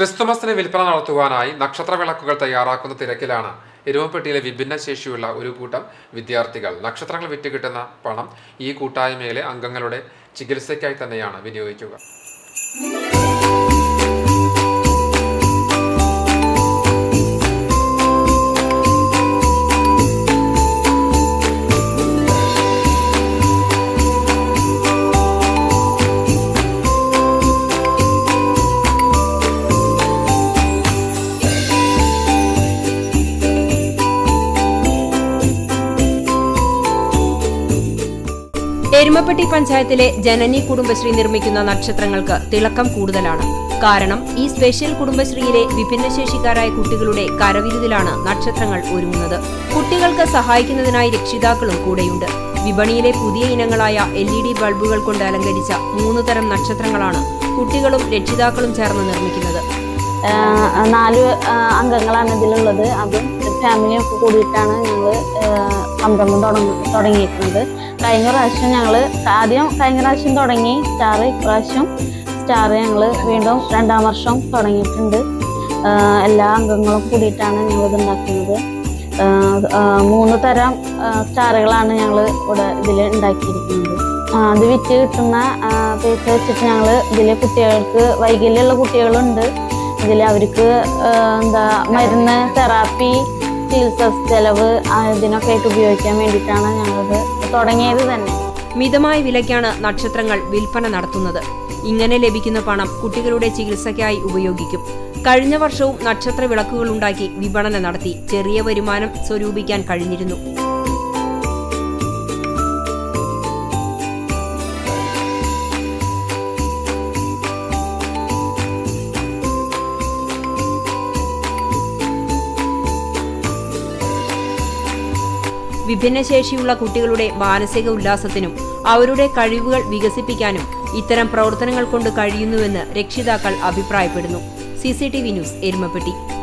ക്രിസ്തുമസിന് വിൽപ്പന നടത്തുവാനായി നക്ഷത്ര വിളക്കുകൾ തയ്യാറാക്കുന്ന തിരക്കിലാണ് എരുമപ്പെട്ടിയിലെ വിഭിന്ന ശേഷിയുള്ള ഒരു കൂട്ടം വിദ്യാർത്ഥികൾ. നക്ഷത്രങ്ങൾ വിറ്റ് കിട്ടുന്ന പണം ഈ കൂട്ടായ്മയിലെ അംഗങ്ങളുടെ ചികിത്സയ്ക്കായി തന്നെയാണ് വിനിയോഗിക്കുക. എരുമപ്പെട്ടി പഞ്ചായത്തിലെ ജനനി കുടുംബശ്രീ നിർമ്മിക്കുന്ന നക്ഷത്രങ്ങൾക്ക് തിളക്കം കൂടുതലാണ്. കാരണം ഈ സ്പെഷ്യൽ കുടുംബശ്രീയിലെ വിഭിന്നശേഷിക്കാരായ കുട്ടികളുടെ കരവിരുതിലാണ് നക്ഷത്രങ്ങൾ ഒരുങ്ങുന്നത്. കുട്ടികൾക്ക് സഹായിക്കുന്നതിനായി രക്ഷിതാക്കളും കൂടെയുണ്ട്. വിപണിയിലെ പുതിയ ഇനങ്ങളായ എൽ ഇ ഡി ബൾബുകൾ കൊണ്ട് അലങ്കരിച്ച മൂന്ന് തരം നക്ഷത്രങ്ങളാണ് കുട്ടികളും രക്ഷിതാക്കളും ചേർന്ന് നിർമ്മിക്കുന്നത്. നാല് അംഗങ്ങളാണ് ഇതിലുള്ളത്. അതും ഫാമിലിയൊക്കെ കൂടിയിട്ടാണ് ഞങ്ങൾ സംരംഭം തുടങ്ങി തുടങ്ങിയിരിക്കുന്നത്. കഴിഞ്ഞ പ്രാവശ്യം ഞങ്ങൾ ആദ്യം കഴിഞ്ഞ പ്രാവശ്യം തുടങ്ങി സ്റ്റാർ ഇപ്രാവശ്യം സ്റ്റാർ ഞങ്ങൾ വീണ്ടും രണ്ടാം വർഷം തുടങ്ങിയിട്ടുണ്ട്. എല്ലാ അംഗങ്ങളും കൂടിയിട്ടാണ് ഞങ്ങൾ ഇത് ഉണ്ടാക്കുന്നത് മൂന്ന് തരം സ്റ്റാറുകളാണ് ഞങ്ങൾ ഇവിടെ ഇതിൽ ഉണ്ടാക്കിയിരിക്കുന്നത്. അത് വിറ്റ് കിട്ടുന്ന പൈസ വെച്ചിട്ട് ഞങ്ങൾ ഇതിൽ കുട്ടികൾക്ക് വൈകല്യമുള്ള കുട്ടികളുണ്ട്. ഇതിൽ അവർക്ക് എന്താ മരുന്ന് തെറാപ്പി ചികിത്സ ചെലവ് ഇതിനൊക്കെ ആയിട്ട് ഉപയോഗിക്കാൻ വേണ്ടിയിട്ടാണ് ഞങ്ങളിത് തുടങ്ങിയത് തന്നെ. മിതമായ വിലയ്ക്കാണ് നക്ഷത്രങ്ങൾ വിൽപ്പന നടത്തുന്നത്. ഇങ്ങനെ ലഭിക്കുന്ന പണം കുട്ടികളുടെ ചികിത്സയ്ക്കായി ഉപയോഗിക്കും. കഴിഞ്ഞ വർഷവും നക്ഷത്ര വിളക്കുകൾ ഉണ്ടാക്കി വിപണനം നടത്തി. ചെറിയ വരുമാനം സ്വരൂപിക്കാൻ കഴിഞ്ഞിരുന്നു. വിഭിന്നശേഷിയുള്ള കുട്ടികളുടെ മാനസിക ഉല്ലാസത്തിനും അവരുടെ കഴിവുകൾ വികസിപ്പിക്കാനും ഇത്തരം പ്രവർത്തനങ്ങൾ കൊണ്ട് കഴിയുന്നുവെന്ന് രക്ഷിതാക്കൾ അഭിപ്രായപ്പെടുന്നു. C news Erumapetty.